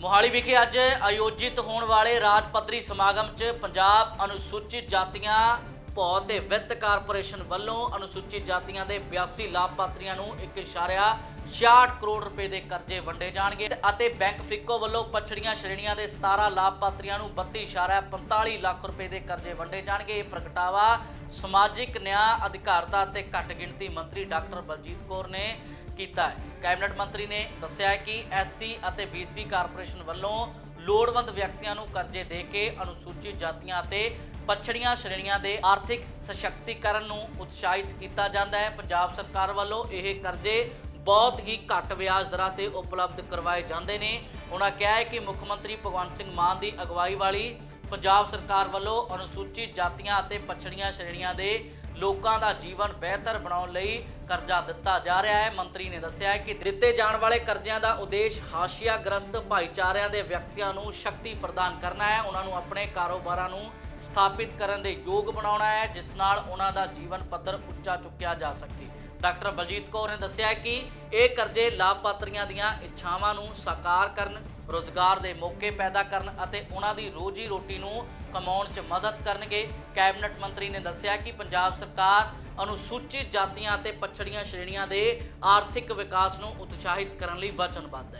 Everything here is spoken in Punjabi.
ਮੋਹਾਲੀ ਵਿਖੇ ਅੱਜ ਆਯੋਜਿਤ ਹੋਣ ਵਾਲੇ ਰਾਜ ਪੱਧਰੀ ਸਮਾਗਮ 'ਚ ਪੰਜਾਬ ਅਨੁਸੂਚਿਤ ਜਾਤੀਆਂ ਭੌ ਦੇ ਵਿੱਤ ਕਾਰਪੋਰੇਸ਼ਨ ਵੱਲੋਂ ਅਨੁਸੂਚਿਤ ਜਾਤੀਆਂ ਦੇ 82 ਲਾਭਪਾਤਰੀਆਂ ਨੂੰ 1.66 ਕਰੋੜ ਰੁਪਏ ਦੇ ਕਰਜ਼ੇ ਵੰਡੇ ਜਾਣਗੇ ਅਤੇ ਬੈਂਕ ਫਿੱਕੋ ਵੱਲੋਂ ਪਛੜੀਆਂ ਸ਼੍ਰੇਣੀਆਂ ਦੇ 17 ਲਾਭਪਾਤਰੀਆਂ ਨੂੰ 32.45 ਲੱਖ ਰੁਪਏ ਦੇ ਕਰਜ਼ੇ ਵੰਡੇ ਜਾਣਗੇ ਇਹ ਪ੍ਰਗਟਾਵਾ ਸਮਾਜਿਕ ਨਿਆਂ ਅਧਿਕਾਰਤਾ ਅਤੇ ਘੱਟ ਗਿਣਤੀ ਮੰਤਰੀ ਡਾਕਟਰ ਬਲਜੀਤ ਕੌਰ ਨੇ ਕੀਤਾ ਹੈ ਕੈਬਨਿਟ ਮੰਤਰੀ ਨੇ ਦੱਸਿਆ ਹੈ ਕਿ ਐਸਸੀ ਅਤੇ ਬੀਸੀ ਕਾਰਪੋਰੇਸ਼ਨ ਵੱਲੋਂ ਲੋੜਵੰਦ ਵਿਅਕਤੀਆਂ ਨੂੰ ਕਰਜ਼ੇ ਦੇ ਕੇ ਅਨੁਸੂਚਿਤ ਜਾਤੀਆਂ ਅਤੇ ਪਛੜੀਆਂ ਸ਼੍ਰੇਣੀਆਂ ਦੇ ਆਰਥਿਕ ਸਸ਼ਕਤੀਕਰਨ ਨੂੰ ਉਤਸ਼ਾਹਿਤ ਕੀਤਾ ਜਾਂਦਾ ਹੈ। ਪੰਜਾਬ ਸਰਕਾਰ ਵੱਲੋਂ ਇਹ ਕਰਜ਼ੇ ਬਹੁਤ ਹੀ ਘੱਟ ਵਿਆਜ ਦਰਾਂ ਤੇ ਉਪਲਬਧ ਕਰਵਾਏ ਜਾਂਦੇ ਨੇ। ਉਹਨਾਂ ਕਿਹਾ ਹੈ ਕਿ ਮੁੱਖ ਮੰਤਰੀ ਭਗਵੰਤ ਸਿੰਘ ਮਾਨ ਦੀ ਅਗਵਾਈ ਵਾਲੀ ਪੰਜਾਬ ਸਰਕਾਰ ਵੱਲੋਂ ਅਨੁਸੂਚਿਤ ਜਾਤੀਆਂ ਅਤੇ ਪਛੜੀਆਂ ਸ਼੍ਰੇਣੀਆਂ ਦੇ ਲੋਕਾਂ ਦਾ ਜੀਵਨ ਬਿਹਤਰ ਬਣਾਉਣ ਲਈ ਕਰਜ਼ਾ ਦਿੱਤਾ ਜਾ ਰਿਹਾ ਹੈ। ਮੰਤਰੀ ਨੇ ਦੱਸਿਆ ਹੈ ਕਿ ਦਿੱਤੇ ਜਾਣ ਵਾਲੇ ਕਰਜ਼ਿਆਂ ਦਾ ਉਦੇਸ਼ ਹਾਸ਼ੀਆਗ੍ਰਸਤ ਭਾਈਚਾਰਿਆਂ ਦੇ ਵਿਅਕਤੀਆਂ ਨੂੰ ਸ਼ਕਤੀ ਪ੍ਰਦਾਨ ਕਰਨਾ ਹੈ। ਉਹਨਾਂ ਨੂੰ ਆਪਣੇ ਕਾਰੋਬਾਰਾਂ ਨੂੰ ਸਥਾਪਿਤ ਕਰਨ ਦੇ ਯੋਗ ਬਣਾਉਣਾ ਹੈ, ਜਿਸ ਨਾਲ ਉਹਨਾਂ ਦਾ ਜੀਵਨ ਪੱਧਰ ਉੱਚਾ ਚੁੱਕਿਆ ਜਾ ਸਕੇ। ਡਾਕਟਰ ਬਲਜੀਤ ਕੌਰ ਨੇ ਦੱਸਿਆ ਕਿ ਇਹ ਕਰਜ਼ੇ ਲਾਭਪਾਤਰੀਆਂ ਦੀਆਂ ਇੱਛਾਵਾਂ ਨੂੰ ਸਾਕਾਰ ਕਰਨ, ਰੋਜ਼ਗਾਰ ਦੇ ਮੌਕੇ ਪੈਦਾ ਕਰਨ ਅਤੇ ਉਹਨਾਂ ਦੀ ਰੋਜੀ ਰੋਟੀ ਨੂੰ ਕਮਾਉਣ 'ਚ ਮਦਦ ਕਰਨਗੇ। ਕੈਬਨਿਟ ਮੰਤਰੀ ਨੇ ਦੱਸਿਆ ਕਿ ਪੰਜਾਬ ਸਰਕਾਰ ਅਨੁਸੂਚਿਤ ਜਾਤੀਆਂ ਅਤੇ ਪਛੜੀਆਂ ਸ਼੍ਰੇਣੀਆਂ ਦੇ ਆਰਥਿਕ ਵਿਕਾਸ ਨੂੰ ਉਤਸ਼ਾਹਿਤ ਕਰਨ ਲਈ ਵਚਨਬੱਧ ਹੈ।